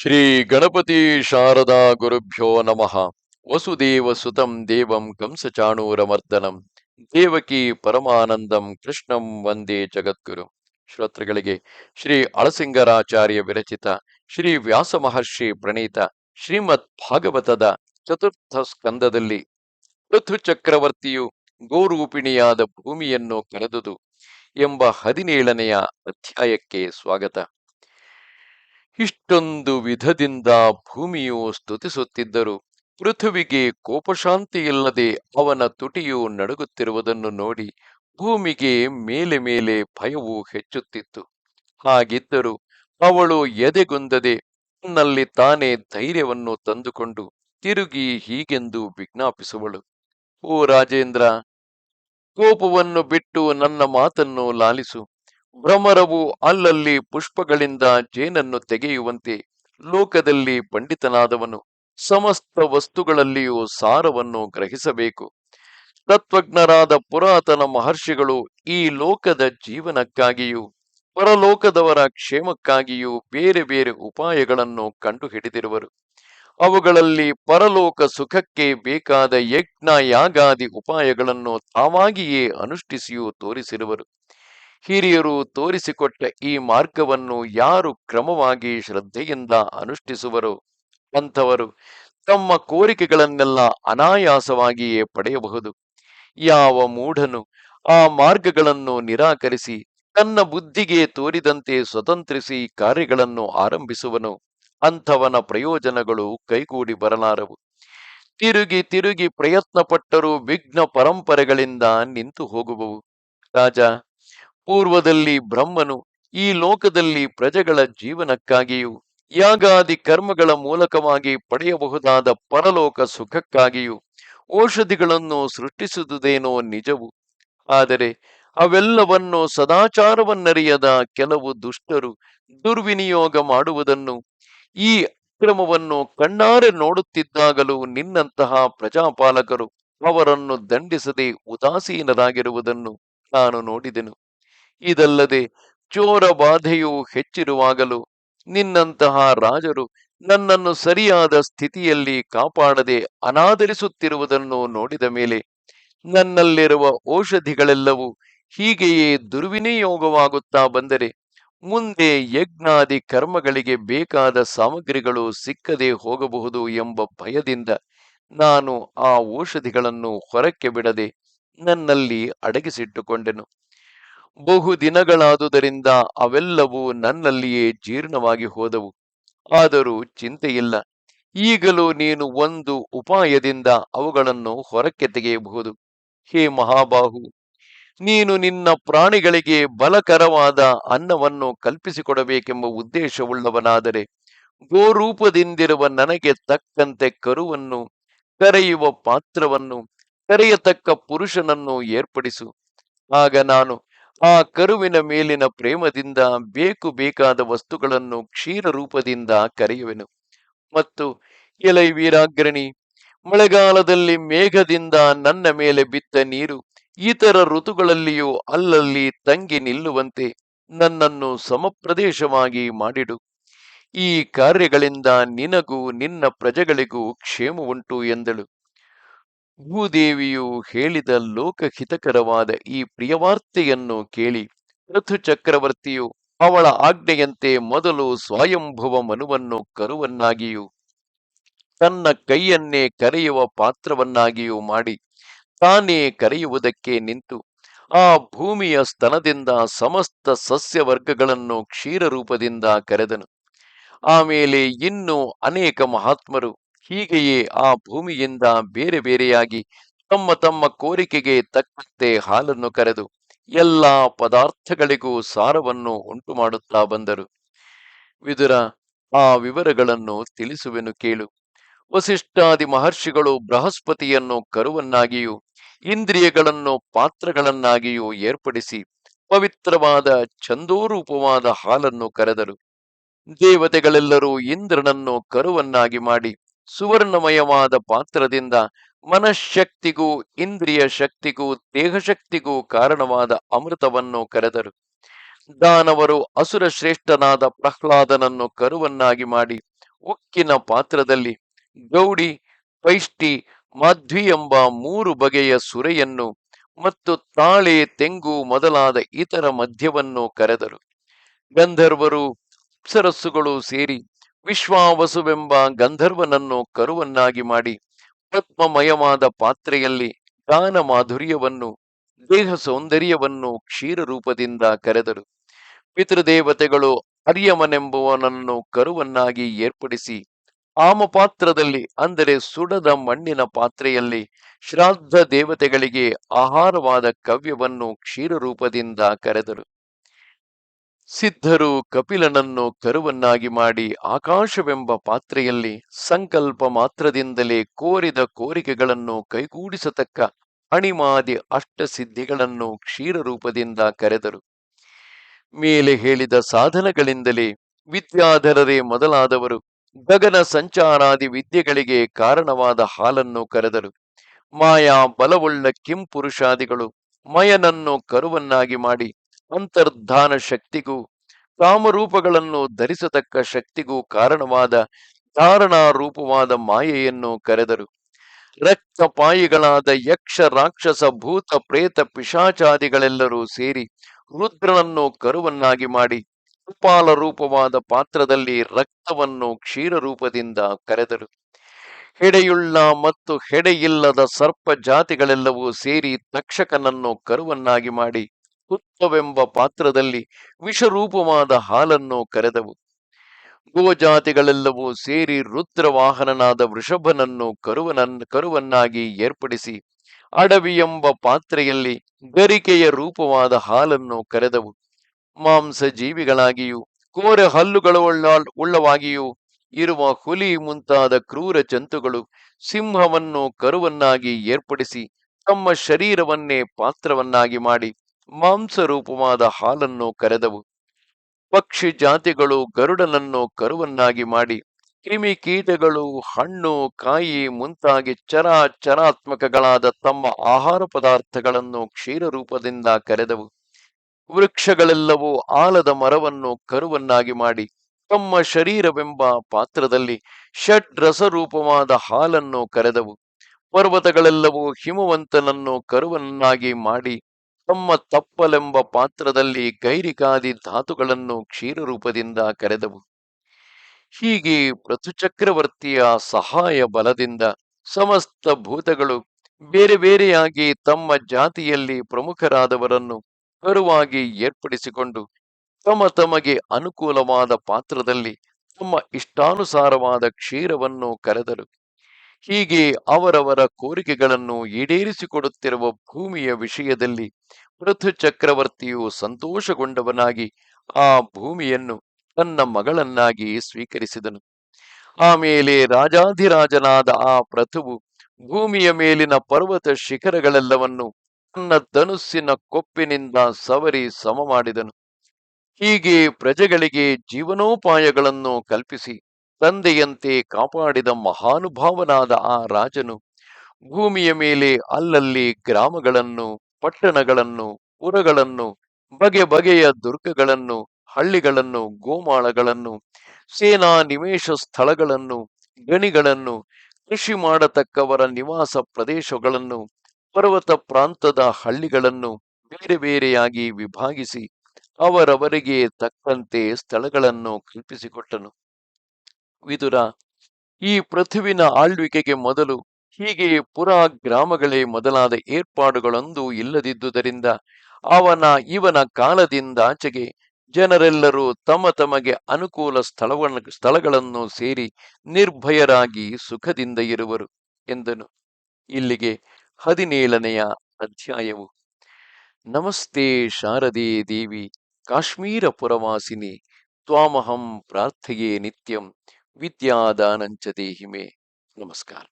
ಶ್ರೀ ಗಣಪತಿ ಶಾರದಾ ಗುರುಭ್ಯೋ ನಮಃ. ವಸುದೇವ ಸುತಂ ದೇವಂ ಕಂಸಚಾಣೂರಮರ್ದನಂ. ದೇವಕಿ ಪರಮಾನಂದಂ ಕೃಷ್ಣಂ ವಂದೇ ಜಗದ್ಗುರು. ಶ್ರೋತೃಗಳಿಗೆ ಶ್ರೀ ಅಳಸಿಂಗರಾಚಾರ್ಯ ವಿರಚಿತ, ಶ್ರೀ ವ್ಯಾಸ ಮಹರ್ಷಿ ಪ್ರಣೀತ, ಶ್ರೀಮದ್ ಭಾಗವತದ ಚತುರ್ಥ ಸ್ಕಂದದಲ್ಲಿ ಪೃಥು ಚಕ್ರವರ್ತಿಯು ಗೋರೂಪಿಣಿಯಾದ ಭೂಮಿಯನ್ನು ಕರೆದುದು ಎಂಬ ಹದಿನೇಳನೆಯ ಅಧ್ಯಾಯಕ್ಕೆ ಸ್ವಾಗತ. ಇಷ್ಟೊಂದು ವಿಧದಿಂದ ಭೂಮಿಯು ಸ್ತುತಿಸುತ್ತಿದ್ದರು. ಪೃಥುವಿಗೆ ಕೋಪಶಾಂತಿಯಿಲ್ಲದೆ ಅವನ ತುಟಿಯು ನಡುಗುತ್ತಿರುವುದನ್ನು ನೋಡಿ ಭೂಮಿಗೆ ಮೇಲೆ ಮೇಲೆ ಭಯವು ಹೆಚ್ಚುತ್ತಿತ್ತು. ಹಾಗಿದ್ದರೂ ಅವಳು ಎದೆಗುಂದದೆ ತನ್ನಲ್ಲಿ ತಾನೇ ಧೈರ್ಯವನ್ನು ತಂದುಕೊಂಡು ತಿರುಗಿ ಹೀಗೆಂದು ವಿಜ್ಞಾಪಿಸುವಳು. ಓ ರಾಜೇಂದ್ರ, ಕೋಪವನ್ನು ಬಿಟ್ಟು ನನ್ನ ಮಾತನ್ನು ಲಾಲಿಸು. ಭ್ರಮರವು ಅಲ್ಲಲ್ಲಿ ಪುಷ್ಪಗಳಿಂದ ಜೇನನ್ನು ತೆಗೆಯುವಂತೆ ಲೋಕದಲ್ಲಿ ಪಂಡಿತನಾದವನು ಸಮಸ್ತ ವಸ್ತುಗಳಲ್ಲಿಯೂ ಸಾರವನ್ನು ಗ್ರಹಿಸಬೇಕು. ತತ್ವಜ್ಞರಾದ ಪುರಾತನ ಮಹರ್ಷಿಗಳು ಈ ಲೋಕದ ಜೀವನಕ್ಕಾಗಿಯೂ ಪರಲೋಕದವರ ಕ್ಷೇಮಕ್ಕಾಗಿಯೂ ಬೇರೆ ಬೇರೆ ಉಪಾಯಗಳನ್ನು ಕಂಡುಹಿಡಿದಿರುವರು. ಅವುಗಳಲ್ಲಿ ಪರಲೋಕ ಸುಖಕ್ಕೆ ಬೇಕಾದ ಯಜ್ಞ ಯಾಗಾದಿ ಉಪಾಯಗಳನ್ನು ತಾವಾಗಿಯೇ ಅನುಷ್ಠಿಸಿಯೂ ತೋರಿಸಿರುವರು. ಹಿರಿಯರು ತೋರಿಸಿಕೊಟ್ಟ ಈ ಮಾರ್ಗವನ್ನು ಯಾರು ಕ್ರಮವಾಗಿ ಶ್ರದ್ಧೆಯಿಂದ ಅನುಷ್ಠಿಸುವರು? ಅಂಥವರು ತಮ್ಮ ಕೋರಿಕೆಗಳನ್ನೆಲ್ಲ ಅನಾಯಾಸವಾಗಿಯೇ ಪಡೆಯಬಹುದು. ಯಾವ ಮೂಢನು ಆ ಮಾರ್ಗಗಳನ್ನು ನಿರಾಕರಿಸಿ ತನ್ನ ಬುದ್ಧಿಗೆ ತೋರಿದಂತೆ ಸ್ವತಂತ್ರಿಸಿ ಕಾರ್ಯಗಳನ್ನು ಆರಂಭಿಸುವನು, ಅಂಥವನ ಪ್ರಯೋಜನಗಳು ಕೈಗೂಡಿ ಬರಲಾರವು. ತಿರುಗಿ ತಿರುಗಿ ಪ್ರಯತ್ನ ಪಟ್ಟರೂ ವಿಘ್ನ ಪರಂಪರೆಗಳಿಂದ ನಿಂತು ಹೋಗುವವು. ರಾಜ ಪೂರ್ವದಲ್ಲಿ ಬ್ರಹ್ಮನು ಈ ಲೋಕದಲ್ಲಿ ಪ್ರಜೆಗಳ ಜೀವನಕ್ಕಾಗಿಯೂ, ಯಾಗಾದಿ ಕರ್ಮಗಳ ಮೂಲಕವಾಗಿ ಪಡೆಯಬಹುದಾದ ಪರಲೋಕ ಸುಖಕ್ಕಾಗಿಯೂ ಔಷಧಿಗಳನ್ನು ಸೃಷ್ಟಿಸುವುದೇನೋ ನಿಜವು. ಆದರೆ ಅವೆಲ್ಲವನ್ನು ಸದಾಚಾರವನ್ನರಿಯದ ಕೆಲವು ದುಷ್ಟರು ದುರ್ವಿನಿಯೋಗ ಮಾಡುವುದನ್ನು, ಈ ಅಕ್ರಮವನ್ನು ಕಣ್ಣಾರೆ ನೋಡುತ್ತಿದ್ದಾಗಲೂ ನಿನ್ನಂತಹ ಪ್ರಜಾಪಾಲಕರು ಅವರನ್ನು ದಂಡಿಸದೆ ಉದಾಸೀನರಾಗಿರುವುದನ್ನು ನಾನು ನೋಡಿದೆನು. ಇದಲ್ಲದೆ ಚೋರ ಬಾಧೆಯು ಹೆಚ್ಚಿರುವಾಗಲೂ ನಿನ್ನಂತಹ ರಾಜರು ನನ್ನನ್ನು ಸರಿಯಾದ ಸ್ಥಿತಿಯಲ್ಲಿ ಕಾಪಾಡದೆ ಅನಾದರಿಸುತ್ತಿರುವುದನ್ನು ನೋಡಿದ ಮೇಲೆ ನನ್ನಲ್ಲಿರುವ ಔಷಧಿಗಳೆಲ್ಲವೂ ಹೀಗೆಯೇ ದುರ್ವಿನಿಯೋಗವಾಗುತ್ತಾ ಬಂದರೆ ಮುಂದೆ ಯಜ್ಞಾದಿ ಕರ್ಮಗಳಿಗೆ ಬೇಕಾದ ಸಾಮಗ್ರಿಗಳು ಸಿಕ್ಕದೆ ಹೋಗಬಹುದು ಎಂಬ ಭಯದಿಂದ ನಾನು ಆ ಔಷಧಿಗಳನ್ನು ಹೊರಕ್ಕೆ ಬಿಡದೆ ನನ್ನಲ್ಲಿ ಅಡಗಿಸಿಟ್ಟುಕೊಂಡೆನು. ಬಹು ದಿನಗಳಾದುದರಿಂದ ಅವೆಲ್ಲವೂ ನನ್ನಲ್ಲಿಯೇ ಜೀರ್ಣವಾಗಿ ಹೋದವು. ಆದರೂ ಚಿಂತೆಯಿಲ್ಲ. ಈಗಲೂ ನೀನು ಒಂದು ಉಪಾಯದಿಂದ ಅವುಗಳನ್ನು ಹೊರಕ್ಕೆ ತೆಗೆಯಬಹುದು. ಹೇ ಮಹಾಬಾಹು, ನೀನು ನಿನ್ನ ಪ್ರಾಣಿಗಳಿಗೆ ಬಲಕರವಾದ ಅನ್ನವನ್ನು ಕಲ್ಪಿಸಿಕೊಡಬೇಕೆಂಬ ಉದ್ದೇಶವುಳ್ಳವನಾದರೆ, ಗೋರೂಪದಿಂದಿರುವ ನನಗೆ ತಕ್ಕಂತೆ ಕರುವನ್ನು, ಕರೆಯುವ ಪಾತ್ರವನ್ನು, ಕರೆಯತಕ್ಕ ಪುರುಷನನ್ನು ಏರ್ಪಡಿಸು. ಆಗ ನಾನು ಆ ಕರುವಿನ ಮೇಲಿನ ಪ್ರೇಮದಿಂದ ಬೇಕು ಬೇಕಾದ ವಸ್ತುಗಳನ್ನು ಕ್ಷೀರ ರೂಪದಿಂದ ಕರೆಯುವೆನು. ಮತ್ತು ಎಲೈ ವೀರಾಗ್ರಣಿ, ಮಳೆಗಾಲದಲ್ಲಿ ಮೇಘದಿಂದ ನನ್ನ ಮೇಲೆ ಬಿತ್ತ ನೀರು ಇತರ ಋತುಗಳಲ್ಲಿಯೂ ಅಲ್ಲಲ್ಲಿ ತಂಗಿ ನಿಲ್ಲುವಂತೆ ನನ್ನನ್ನು ಸಮಪ್ರದೇಶವಾಗಿ ಮಾಡಿಡು. ಈ ಕಾರ್ಯಗಳಿಂದ ನಿನಗೂ ನಿನ್ನ ಪ್ರಜೆಗಳಿಗೂ ಕ್ಷೇಮವುಂಟು ಎಂದಳು. ಭೂದೇವಿಯು ಹೇಳಿದ ಲೋಕಹಿತಕರವಾದ ಈ ಪ್ರಿಯವಾರ್ತೆಯನ್ನು ಕೇಳಿ ಪೃಥು ಚಕ್ರವರ್ತಿಯು ಅವಳ ಆಜ್ಞೆಯಂತೆ ಮೊದಲು ಸ್ವಯಂಭುವ ಮನುವನ್ನು ಕರುವನ್ನಾಗಿಯೂ, ತನ್ನ ಕೈಯನ್ನೇ ಕರೆಯುವ ಪಾತ್ರವನ್ನಾಗಿಯೂ ಮಾಡಿ ತಾನೇ ಕರೆಯುವುದಕ್ಕೆ ನಿಂತು ಆ ಭೂಮಿಯ ಸ್ತನದಿಂದ ಸಮಸ್ತ ಸಸ್ಯವರ್ಗಗಳನ್ನು ಕ್ಷೀರ ರೂಪದಿಂದ ಕರೆದನು. ಆಮೇಲೆ ಇನ್ನು ಅನೇಕ ಮಹಾತ್ಮರು ಹೀಗೆಯೇ ಆ ಭೂಮಿಯಿಂದ ಬೇರೆ ಬೇರೆಯಾಗಿ ತಮ್ಮ ತಮ್ಮ ಕೋರಿಕೆಗೆ ತಕ್ಕಂತೆ ಹಾಲನ್ನು ಕರೆದು ಎಲ್ಲ ಪದಾರ್ಥಗಳಿಗೂ ಸಾರವನ್ನು ಉಂಟು ಮಾಡುತ್ತಾ ಬಂದರು. ವಿದುರ, ಆ ವಿವರಗಳನ್ನು ತಿಳಿಸುವೆನು ಕೇಳು. ವಸಿಷ್ಠಾದಿ ಮಹರ್ಷಿಗಳು ಬೃಹಸ್ಪತಿಯನ್ನು ಕರುವನ್ನಾಗಿಯೂ, ಇಂದ್ರಿಯಗಳನ್ನು ಪಾತ್ರಗಳನ್ನಾಗಿಯೂ ಏರ್ಪಡಿಸಿ ಪವಿತ್ರವಾದ ಛಂದೋರೂಪವಾದ ಹಾಲನ್ನು ಕರೆದರು. ದೇವತೆಗಳೆಲ್ಲರೂ ಇಂದ್ರನನ್ನು ಕರುವನ್ನಾಗಿ ಮಾಡಿ ಸುವರ್ಣಮಯವಾದ ಪಾತ್ರದಿಂದ ಮನಃಶಕ್ತಿಗೂ, ಇಂದ್ರಿಯ ಶಕ್ತಿಗೂ, ದೇಹಶಕ್ತಿಗೂ ಕಾರಣವಾದ ಅಮೃತವನ್ನು ಕರೆದರು. ದಾನವರು ಅಸುರ ಶ್ರೇಷ್ಠನಾದ ಪ್ರಹ್ಲಾದನನ್ನು ಕರುವನ್ನಾಗಿ ಮಾಡಿ ಉಕ್ಕಿನ ಪಾತ್ರದಲ್ಲಿ ಗೌಡಿ ಪೈಷ್ಟಿ ಮಾಧ್ವಿ ಎಂಬ ಮೂರು ಬಗೆಯ ಸುರೆಯನ್ನು ಮತ್ತು ತಾಳೆ, ತೆಂಗು ಮೊದಲಾದ ಇತರ ಮಧ್ಯವನ್ನು ಕರೆದರು. ಗಂಧರ್ವರು ಅಪ್ಸರಸ್ಸುಗಳು ಸೇರಿ ವಿಶ್ವಾವಸುವೆಂಬ ಗಂಧರ್ವನನ್ನು ಕರುವನ್ನಾಗಿ ಮಾಡಿ ಪದ್ಮಮಯವಾದ ಪಾತ್ರೆಯಲ್ಲಿ ಗಾನ ಮಾಧುರ್ಯವನ್ನು ದೇಹ ಸೌಂದರ್ಯವನ್ನು ಕ್ಷೀರ ರೂಪದಿಂದ ಕರೆದರು. ಪಿತೃದೇವತೆಗಳು ಅರ್ಯಮನೆಂಬುವನನ್ನು ಕರುವನ್ನಾಗಿ ಏರ್ಪಡಿಸಿ ಆಮ ಪಾತ್ರದಲ್ಲಿ ಅಂದರೆ ಸುಡದ ಮಣ್ಣಿನ ಪಾತ್ರೆಯಲ್ಲಿ ಶ್ರಾದ್ದ ದೇವತೆಗಳಿಗೆ ಆಹಾರವಾದ ಕವ್ಯವನ್ನು ಕ್ಷೀರ ರೂಪದಿಂದ ಕರೆದರು. ಸಿದ್ಧರು ಕಪಿಲನನ್ನು ಕರುವನ್ನಾಗಿ ಮಾಡಿ ಆಕಾಶವೆಂಬ ಪಾತ್ರೆಯಲ್ಲಿ ಸಂಕಲ್ಪ ಮಾತ್ರದಿಂದಲೇ ಕೋರಿದ ಕೋರಿಕೆಗಳನ್ನು ಕೈಗೂಡಿಸತಕ್ಕ ಅಣಿಮಾದಿ ಅಷ್ಟಸಿದ್ಧಿಗಳನ್ನು ಕ್ಷೀರರೂಪದಿಂದ ಕರೆದರು. ಮೇಲೆ ಹೇಳಿದ ಸಾಧನಗಳಿಂದಲೇ ವಿದ್ಯಾಧರರೇ ಮೊದಲಾದವರು ಗಗನ ಸಂಚಾರಾದಿ ವಿದ್ಯೆಗಳಿಗೆ ಕಾರಣವಾದ ಹಾಲನ್ನು ಕರೆದರು. ಮಾಯಾ ಬಲವುಳ್ಳ ಕಿಂಪುರುಷಾದಿಗಳು ಮಯನನ್ನು ಕರುವನ್ನಾಗಿ ಮಾಡಿ ಅಂತರ್ಧಾನ ಶಕ್ತಿಗೂ, ಕಾಮರೂಪಗಳನ್ನು ಧರಿಸತಕ್ಕ ಶಕ್ತಿಗೂ ಕಾರಣವಾದ ಧಾರಣಾ ರೂಪವಾದ ಮಾಯೆಯನ್ನು ಕರೆದರು. ರಕ್ತಪಾಯಿಗಳಾದ ಯಕ್ಷ, ರಾಕ್ಷಸ, ಭೂತ, ಪ್ರೇತ, ಪಿಶಾಚಾದಿಗಳೆಲ್ಲರೂ ಸೇರಿ ರುದ್ರನನ್ನು ಕರುವನ್ನಾಗಿ ಮಾಡಿ ಕಪಾಲ ರೂಪವಾದ ಪಾತ್ರದಲ್ಲಿ ರಕ್ತವನ್ನು ಕ್ಷೀರ ರೂಪದಿಂದ ಕರೆದರು. ಹೆಡೆಯುಳ್ಳ ಮತ್ತು ಹೆಡೆಯಿಲ್ಲದ ಸರ್ಪ ಜಾತಿಗಳೆಲ್ಲವೂ ಸೇರಿ ತಕ್ಷಕನನ್ನು ಕರುವನ್ನಾಗಿ ಮಾಡಿ ಹುತ್ತವೆಂಬ ಪಾತ್ರದಲ್ಲಿ ವಿಷರೂಪವಾದ ಹಾಲನ್ನು ಕರೆದವು. ಗೋಜಾತಿಗಳೆಲ್ಲವೂ ಸೇರಿ ರುದ್ರವಾಹನನಾದ ವೃಷಭನನ್ನು ಕರುವನನ್, ಕರುವನ್ನಾಗಿ ಏರ್ಪಡಿಸಿ ಅಡವಿ ಎಂಬ ಪಾತ್ರೆಯಲ್ಲಿ ಗರಿಕೆಯ ರೂಪವಾದ ಹಾಲನ್ನು ಕರೆದವು. ಮಾಂಸ ಜೀವಿಗಳಾಗಿಯೂ ಕೋರೆ ಉಳ್ಳವಾಗಿಯೂ ಇರುವ ಹುಲಿ ಮುಂತಾದ ಕ್ರೂರ ಜಂತುಗಳು ಸಿಂಹವನ್ನು ಕರುವನ್ನಾಗಿ ಏರ್ಪಡಿಸಿ ತಮ್ಮ ಶರೀರವನ್ನೇ ಪಾತ್ರವನ್ನಾಗಿ ಮಾಡಿ ಮಾಂಸ ರೂಪವಾದ ಹಾಲನ್ನು ಕರೆದವು. ಪಕ್ಷಿ ಜಾತಿಗಳು ಗರುಡನನ್ನು ಕರುವನ್ನಾಗಿ ಮಾಡಿ, ಕ್ರಿಮಿ ಕೀಟಗಳು, ಹಣ್ಣು, ಕಾಯಿ ಮುಂತಾಗಿ ಚರ ಚರಾತ್ಮಕಗಳಾದ ತಮ್ಮ ಆಹಾರ ಪದಾರ್ಥಗಳನ್ನು ಕ್ಷೀರ ರೂಪದಿಂದ ಕರೆದವು. ವೃಕ್ಷಗಳೆಲ್ಲವೂ ಆಲದ ಮರವನ್ನು ಕರುವನ್ನಾಗಿ ಮಾಡಿ, ತಮ್ಮ ಶರೀರವೆಂಬ ಪಾತ್ರದಲ್ಲಿ ಷಡ್ ರಸರೂಪವಾದ ಹಾಲನ್ನು ಕರೆದವು. ಪರ್ವತಗಳೆಲ್ಲವೂ ಹಿಮವಂತನನ್ನು ಕರುವನ್ನಾಗಿ ಮಾಡಿ ತಮ್ಮ ತಪ್ಪಲೆಂಬ ಪಾತ್ರದಲ್ಲಿ ಗೈರಿಕಾದಿ ಧಾತುಗಳನ್ನು ಕ್ಷೀರ ರೂಪದಿಂದ ಕರೆದವು. ಹೀಗೆ ಪೃಥುಚಕ್ರವರ್ತಿಯ ಸಹಾಯ ಬಲದಿಂದ ಸಮಸ್ತ ಭೂತಗಳು ಬೇರೆ ಬೇರೆಯಾಗಿ ತಮ್ಮ ಜಾತಿಯಲ್ಲಿ ಪ್ರಮುಖರಾದವರನ್ನು ಕರುವಾಗಿ ಏರ್ಪಡಿಸಿಕೊಂಡು ತಮ್ಮ ತಮಗೆ ಅನುಕೂಲವಾದ ಪಾತ್ರದಲ್ಲಿ ತಮ್ಮ ಇಷ್ಟಾನುಸಾರವಾದ ಕ್ಷೀರವನ್ನು ಕರೆದರು. ಹೀಗೆ ಅವರವರ ಕೋರಿಕೆಗಳನ್ನು ಈಡೇರಿಸಿಕೊಡುತ್ತಿರುವ ಭೂಮಿಯ ವಿಷಯದಲ್ಲಿ ಪೃಥು ಚಕ್ರವರ್ತಿಯು ಸಂತೋಷಗೊಂಡವನಾಗಿ ಆ ಭೂಮಿಯನ್ನು ತನ್ನ ಮಗಳನ್ನಾಗಿ ಸ್ವೀಕರಿಸಿದನು. ಆಮೇಲೆ ರಾಜಾಧಿರಾಜನಾದ ಆ ಪ್ರಥುವು ಭೂಮಿಯ ಮೇಲಿನ ಪರ್ವತ ಶಿಖರಗಳೆಲ್ಲವನ್ನು ತನ್ನ ಧನುಸ್ಸಿನ ಕೊಪ್ಪಿನಿಂದ ಸವರಿ ಸಮ ಮಾಡಿದನು ಹೀಗೆ ಪ್ರಜೆಗಳಿಗೆ ಜೀವನೋಪಾಯಗಳನ್ನು ಕಲ್ಪಿಸಿ ತಂದೆಯಂತೆ ಕಾಪಾಡಿದ ಮಹಾನುಭಾವನಾದ ಆ ರಾಜನು ಭೂಮಿಯ ಮೇಲೆ ಅಲ್ಲಲ್ಲಿ ಗ್ರಾಮಗಳನ್ನು, ಪಟ್ಟಣಗಳನ್ನು, ಪುರಗಳನ್ನು, ಬಗೆ ಬಗೆಯ ದುರ್ಗಗಳನ್ನು, ಹಳ್ಳಿಗಳನ್ನು, ಗೋಮಾಳಗಳನ್ನು, ಸೇನಾ ನಿವೇಶ ಸ್ಥಳಗಳನ್ನು, ಗಣಿಗಳನ್ನು, ಕೃಷಿ ಮಾಡತಕ್ಕವರ ನಿವಾಸ ಪ್ರದೇಶಗಳನ್ನು, ಪರ್ವತ ಪ್ರಾಂತದ ಹಳ್ಳಿಗಳನ್ನು ಬೇರೆ ಬೇರೆಯಾಗಿ ವಿಭಾಗಿಸಿ ಅವರವರಿಗೆ ತಕ್ಕಂತೆ ಸ್ಥಳಗಳನ್ನು ಕಲ್ಪಿಸಿಕೊಟ್ಟನು. ವಿದುರ, ಈ ಪೃಥುವಿನ ಆಳ್ವಿಕೆಗೆ ಮೊದಲು ಹೀಗೆ ಪುರ ಗ್ರಾಮಗಳೇ ಮೊದಲಾದ ಏರ್ಪಾಡುಗಳೊಂದು ಇಲ್ಲದಿದ್ದುದರಿಂದ ಅವನ, ಇವನ ಕಾಲದಿಂದಾಚೆಗೆ ಜನರೆಲ್ಲರೂ ತಮ್ಮ ತಮಗೆ ಅನುಕೂಲ ಸ್ಥಳವನ್ನು ಸ್ಥಳಗಳನ್ನು ಸೇರಿ ನಿರ್ಭಯರಾಗಿ ಸುಖದಿಂದ ಇರುವರು ಎಂದನು. ಇಲ್ಲಿಗೆ ಹದಿನೇಳನೆಯ ಅಧ್ಯಾಯವು. ನಮಸ್ತೆ ಶಾರದೆ ದೇವಿ, ಕಾಶ್ಮೀರ ಪುರವಾಸಿನಿ, ತ್ವಾಮಹಂ ಪ್ರಾರ್ಥೆಯೇ ನಿತ್ಯಂ. ವಿದ್ಯಾದಾನಂಚ ದೇಹಿಮೆ. ನಮಸ್ಕಾರ.